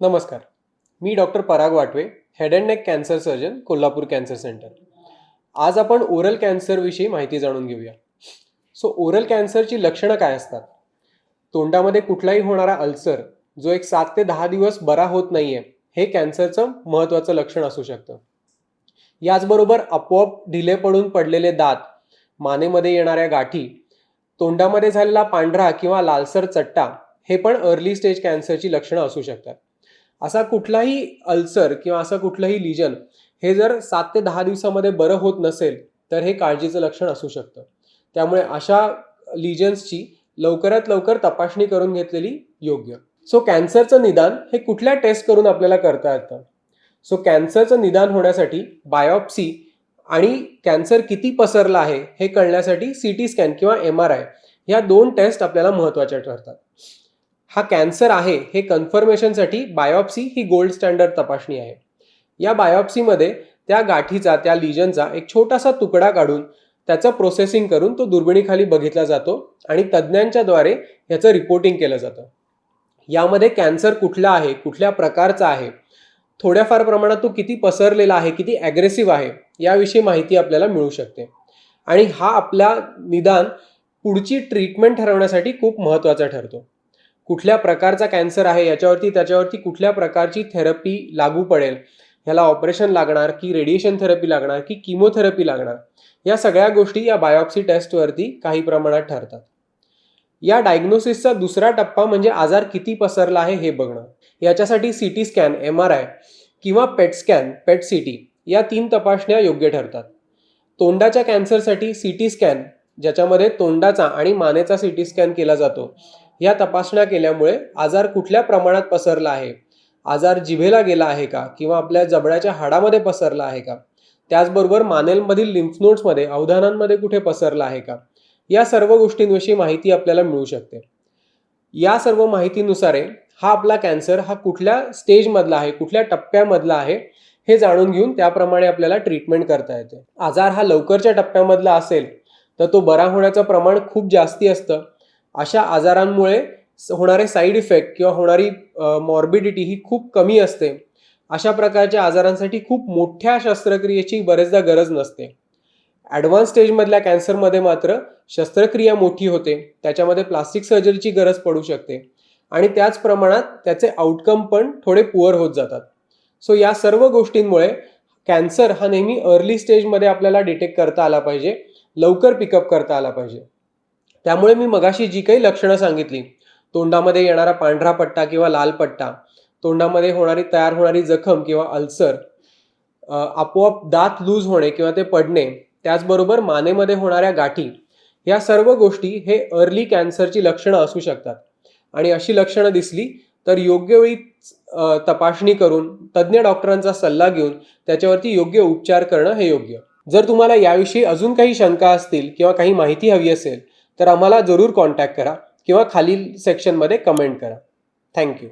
नमस्कार. मी doctor Parag Watve head and neck cancer surgeon Kolhapur cancer centre आज आपण oral कॅन्सरविषयी माहिती जाणून घेऊया. सो ओरल कॅन्सरची लक्षणं काय असतात? तोंडामध्ये कुठलाही होणारा अल्सर जो एक सात ते दहा दिवस बरा होत नाही आहे हे कॅन्सरचं महत्त्वाचं लक्षण असू शकतं. याचबरोबर आपोआप ढिले पडून पडलेले दात मानेमध्ये येणाऱ्या गाठी तोंडामध्ये झालेला पांढरा किंवा लालसर चट्टा हे पण अर्ली स्टेज कॅन्सरची लक्षणं असू शकतात. असा कुठलाही अल्सर किंवा असं कुठलंही लिजन हे जर सात ते दहा दिवसामध्ये बरं होत नसेल तर हे काळजीचं लक्षण असू शकतं. त्यामुळे अशा लिजन्सची लवकरात लवकर तपासणी करून घेतलेली योग्य. सो कॅन्सरचं निदान हे कुठल्या टेस्ट करून आपल्याला करता येतं? सो कॅन्सरचं निदान होण्यासाठी बायोप्सी आणि कॅन्सर किती पसरला आहे हे कळण्यासाठी सी टी स्कॅन किंवा एम आर आय ह्या दोन टेस्ट आपल्याला महत्त्वाच्या ठरतात. हा कॅन्सर आहे हे कन्फर्मेशनसाठी बायोप्सी ही गोल्ड स्टँडर्ड तपासणी आहे. या बायोप्सीमध्ये त्या गाठीचा त्या लिजनचा एक छोटासा तुकडा काढून त्याचं प्रोसेसिंग करून तो दुर्बिणीखाली बघितला जातो आणि तज्ज्ञांच्याद्वारे ह्याचं रिपोर्टिंग केलं जातं. यामध्ये कॅन्सर कुठला आहे कुठल्या प्रकारचा आहे थोड्याफार प्रमाणात तो किती पसरलेला आहे किती ॲग्रेसिव्ह आहे याविषयी माहिती आपल्याला मिळू शकते. आणि हा आपला निदान पुढची ट्रीटमेंट ठरवण्यासाठी खूप महत्त्वाचा ठरतो. कुठल्या प्रकारचा कॅन्सर आहे याच्यावरती त्याच्यावरती कुठल्या प्रकारची थेरपी लागू पडेल? ह्याला ऑपरेशन लागणार की रेडिएशन थेरपी लागणार की किमोथेरपी लागणार? या सगळ्या गोष्टी या बायोप्सी टेस्टवरती काही प्रमाणात ठरतात. या डायग्नोसिसचा दुसरा टप्पा म्हणजे आजार किती पसरला आहे हे बघणं. याच्यासाठी C T scan M R I किंवा PET scan PET C T या तीन तपासण्या योग्य ठरतात. तोंडाच्या कॅन्सरसाठी सी टी स्कॅन ज्याच्यामध्ये तोंडाचा आणि मानेचा सी टी स्कॅन केला जातो या तपासण्या केल्यामुळे आजार कुठल्या प्रमाणात पसरला आहे? आजार जिभेला गेला आहे का? किंवा आपल्या जबड्याच्या हाडामध्ये पसरला आहे का? त्याचबरोबर मानेलमधील लिम्फ अवधानांमध्ये कुठे पसरला आहे का? या सर्व गोष्टींविषयी माहिती आपल्याला मिळू शकते. या सर्व माहितीनुसारे हा आपला कॅन्सर हा कुठल्या स्टेजमधला आहे? कुठल्या टप्प्यामधला आहे? हे जाणून घेऊन त्याप्रमाणे आपल्याला ट्रीटमेंट करता येते. आजार हा लवकरच्या टप्प्यामधला असेल तर तो बरा होण्याचं प्रमाण खूप जास्ती असतं. अशा आजारांमुळे होणारे साईड इफेक्ट किंवा होणारी मॉर्बिडिटी ही खूप कमी असते. अशा प्रकारच्या आजारांसाठी खूप मोठ्या शस्त्रक्रियेची बरेचदा गरज नसते. ॲडव्हान्स स्टेजमधल्या कॅन्सरमध्ये मात्र शस्त्रक्रिया मोठी होते. त्याच्यामध्ये प्लास्टिक सर्जरीची गरज पडू शकते. आणि त्याच प्रमाणात त्याचे आउटकम पण थोडे पुअर होत जातात. सो या सर्व गोष्टींमुळे कॅन्सर हा नेहमी अर्ली स्टेजमध्ये आपल्याला डिटेक्ट करता आला पाहिजे. लवकर पिकअप करता आला पाहिजे. त्यामुळे मी मगाशी जी काही लक्षणं सांगितली तोंडामध्ये येणारा पांढरा पट्टा किंवा लाल पट्टा तोंडामध्ये होणारी तयार होणारी जखम किंवा अल्सर आपोआप दात लूज होणे किंवा ते पडणे त्याचबरोबर मानेमध्ये होणाऱ्या गाठी या सर्व गोष्टी हे अर्ली कॅन्सरची लक्षणं असू शकतात. आणि अशी लक्षणं दिसली तर योग्य वेळी तपासणी करून तज्ज्ञ डॉक्टरांचा सल्ला घेऊन त्याच्यावरती योग्य उपचार करणं हे योग्य. जर तुम्हाला याविषयी अजून काही शंका असतील किंवा काही माहिती हवी असेल तर आम्हाला जरूर कॉन्टॅक्ट करा किंवा खालील सेक्शनमध्ये कमेंट करा. थँक्यू